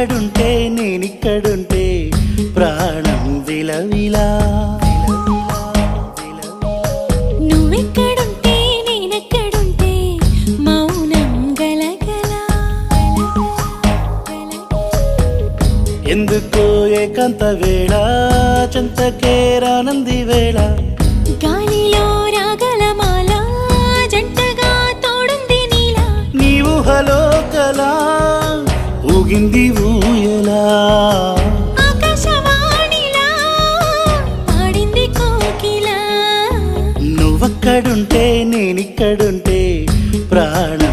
నువ్వెక్కడుంటే నేనిక్కడుంటే ప్రాణం విలవిలా. ఎందుకో ఏకాంత వేళ చెంతకే రానంది వేళ గాలిలో ఊగింది ఊయలా. నువ్వక్కడుంటే నేనిక్కడుంటే ప్రాణం